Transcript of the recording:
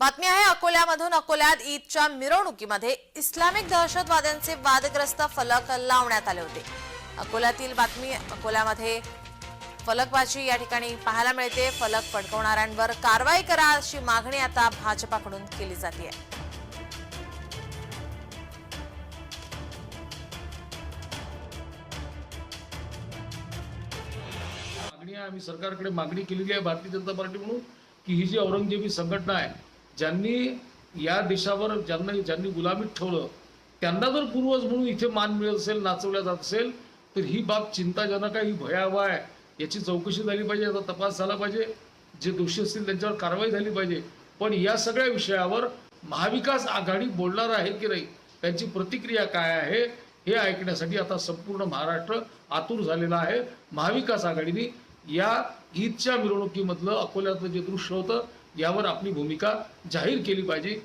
बातमी आहे अकोल्यामधून अकोल्यात ईदच्या मिरवणुकीमध्ये इस्लामिक दहशतवाद्यांचे वादग्रस्त फलक लावण्यात आले होते. अकोल्यातील बातमी अकोल्यामध्ये फलकबाजी या ठिकाणी पाहायला मिळते. फलक फडकवणाऱ्यांवर कारवाई करा अशी मागणी आता भाजपाकडून केली जाते. मागणी आहे आम्ही सरकारकडे मागणी केलेली आहे भारतीय जनता पार्टी म्हणून की ही जी औरंगजेबी संघटना आहे ज्यांनी या देशावर ज्यांना ज्यांनी गुलामीत ठेवलं त्यांना जर पूर्वज म्हणून इथे मान मिळत असेल नाचवल्या जात असेल तर ही बाब चिंताजनक आहे ही भयावह आहे. याची चौकशी झाली पाहिजे याचा तपास झाला पाहिजे. जे दोषी असतील त्यांच्यावर कारवाई झाली पाहिजे. पण या सगळ्या विषयावर महाविकास आघाडी बोलणार आहे की नाही त्यांची प्रतिक्रिया काय आहे हे ऐकण्यासाठी आता संपूर्ण महाराष्ट्र आतुर झालेला आहे. महाविकास आघाडीने या ईदच्या मिरवणुकीमधलं अकोल्यातलं जे दृश्य होतं यावर आपली भूमिका जाहीर केली पाहिजे.